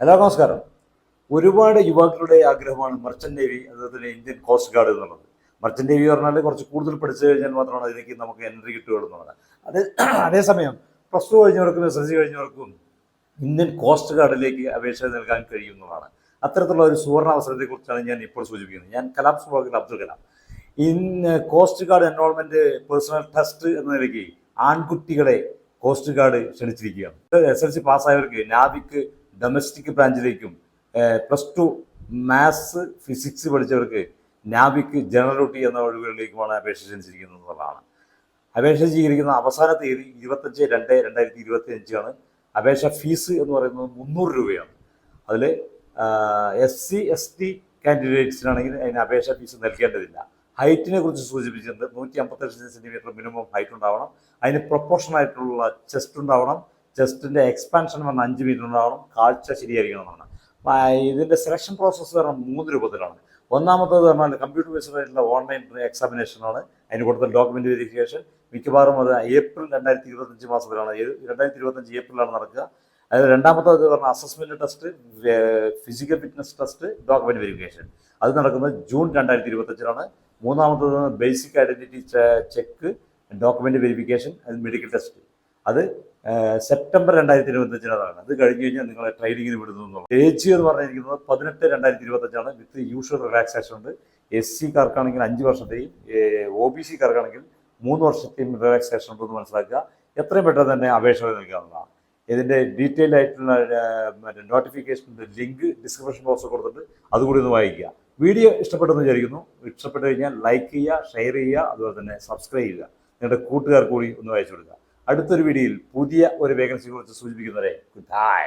Hello നമസ്കാരം. ഒരുപാട് യുവാക്കളുടെ ആഗ്രഹമാണ് മർച്ചന്റ് നേവി അതുപോലെ ഇന്ത്യൻ കോസ്റ്റ് ഗാർഡ് എന്നുള്ളത്. മർച്ചന്റ് നേവി പറഞ്ഞാൽ കുറച്ച് കൂടുതൽ പഠിച്ചു കഴിഞ്ഞാൽ മാത്രമാണ് അതിലേക്ക് നമുക്ക് എൻട്രി കിട്ടുകയുള്ളൂ എന്നുള്ളത് അതേ അതേസമയം പ്ലസ് ടു കഴിഞ്ഞവർക്കും എസ് എസ് സി കഴിഞ്ഞവർക്കും ഇന്ത്യൻ കോസ്റ്റ് ഗാർഡിലേക്ക് അപേക്ഷ നൽകാൻ കഴിയുന്നതാണ് അത്തരത്തിലുള്ള ഒരു സുവർണ അവസരത്തെക്കുറിച്ചാണ് ഞാൻ ഇപ്പോൾ സൂചിപ്പിക്കുന്നത്. ഞാൻ Kalam സുഭാഗിൽ Abdul Kalam. In coast guard enrolment personnel test എന്ന നിലയ്ക്ക് ആൺകുട്ടികളെ കോസ്റ്റ് ഗാർഡ് ക്ഷണിച്ചിരിക്കുകയാണ്. എസ് എൽ സി പാസ്സായവർക്ക് നാവിക്ക് ഡൊമസ്റ്റിക് ബ്രാഞ്ചിലേക്കും പ്ലസ് ടു മാത്സ് ഫിസിക്സ് പഠിച്ചവർക്ക് നാവിക്ക് ജനറൽ ഡ്യൂട്ടി എന്ന ഒഴിവുകളിലേക്കുമാണ് അപേക്ഷ ക്ഷണിച്ചിരിക്കുന്നത് എന്നുള്ളതാണ്. അപേക്ഷ സ്വീകരിക്കുന്ന അവസാന തീയതി ഇരുപത്തഞ്ച് രണ്ട് രണ്ടായിരത്തി ഇരുപത്തി അഞ്ചാണ് അപേക്ഷ ഫീസ് എന്ന് പറയുന്നത് മുന്നൂറ് രൂപയാണ്. അതിൽ എസ് സി എസ് ടി കാൻഡിഡേറ്റ്സിനാണെങ്കിൽ അതിന് അപേക്ഷ ഫീസ് നൽകേണ്ടതില്ല. ഹൈറ്റിനെ കുറിച്ച് സൂചിപ്പിച്ചിട്ടുണ്ട്. നൂറ്റി അമ്പത്തഞ്ച് സെന്റിമീറ്റർ മിനിമം ഹൈറ്റ് ഉണ്ടാവണം. അതിന് പ്രൊപ്പോർഷൻ ആയിട്ടുള്ള ചെസ്റ്റ് ഉണ്ടാവണം. ചെസ്റ്റിന്റെ എക്സ്പാൻഷൻ വന്ന അഞ്ച് മീറ്റർ ഉണ്ടാവണം കാഴ്ച ശരിയായിരിക്കണമെന്നാണ്. ഇതിന്റെ സെലക്ഷൻ പ്രോസസ്സ് പറഞ്ഞാൽ മൂന്ന് രൂപത്തിലാണ്. ഒന്നാമത്തത് പറഞ്ഞാൽ കമ്പ്യൂട്ടർ ബേസ്ഡ് ആയിട്ടുള്ള ഓൺലൈൻ എക്സാമിനേഷനാണ് അതിന് കൊടുത്ത ഡോക്യുമെന്റ് വെരിഫിക്കേഷൻ മിക്കവാറും അത് ഏപ്രിൽ രണ്ടായിരത്തി ഇരുപത്തഞ്ച് മാസത്തിലാണ്. രണ്ടായിരത്തി ഇരുപത്തഞ്ച് ഏപ്രിലാണ് നടക്കുക. അതായത് രണ്ടാമത്തത് പറഞ്ഞാൽ assessment test physical fitness test document verification അത് നടക്കുന്നത് ജൂൺ രണ്ടായിരത്തി ഇരുപത്തഞ്ചിലാണ് മൂന്നാമത്തത് basic identity check document verification medical test അത് സെപ്റ്റംബർ രണ്ടായിരത്തി ഇരുപത്തഞ്ചിനാണ് അത് കഴിഞ്ഞ് കഴിഞ്ഞാൽ നിങ്ങളെ ട്രെയിനിങ്ങിന് വിടുന്നു ഏജ് എന്ന് പറഞ്ഞിരിക്കുന്നത് പതിനെട്ട് രണ്ടായിരത്തി ഇരുപത്തഞ്ചാണ് വിത്ത് യൂഷ്വൽ റിലാക്സേഷൻ ഉണ്ട്. എസ് സിക്കാർക്കാണെങ്കിൽ അഞ്ച് വർഷത്തെയും ഒ ബി സിക്കാർക്കാണെങ്കിൽ മൂന്ന് വർഷത്തെയും റിലാക്സേഷൻ ഉണ്ടെന്ന് മനസ്സിലാക്കുക. എത്രയും പെട്ടെന്ന് തന്നെ അപേക്ഷ നൽകാവുന്നതാണ്. ഇതിന്റെ ഡീറ്റെയിൽ ആയിട്ടുള്ള മറ്റേ നോട്ടിഫിക്കേഷന്റെ ലിങ്ക് ഡിസ്ക്രിപ്ഷൻ ബോക്സ് കൊടുത്തിട്ട് അതുകൂടി ഒന്ന് വായിക്കുക. വീഡിയോ ഇഷ്ടപ്പെട്ടെന്ന് വിചാരിക്കുന്നു. ഇഷ്ടപ്പെട്ടു കഴിഞ്ഞാൽ ലൈക്ക് ചെയ്യുക ഷെയർ ചെയ്യുക അതുപോലെ തന്നെ സബ്സ്ക്രൈബ് ചെയ്യുക. നിങ്ങളുടെ കൂട്ടുകാർക്ക് കൂടി ഒന്ന് വായിച്ചു കൊടുക്കുക. അടുത്തൊരു വീഡിയോയിൽ പുതിയ ഒരു വേക്കൻസിയെ കുറിച്ച് സൂചിപ്പിക്കുന്നവരെ ഗുഡ് ബൈ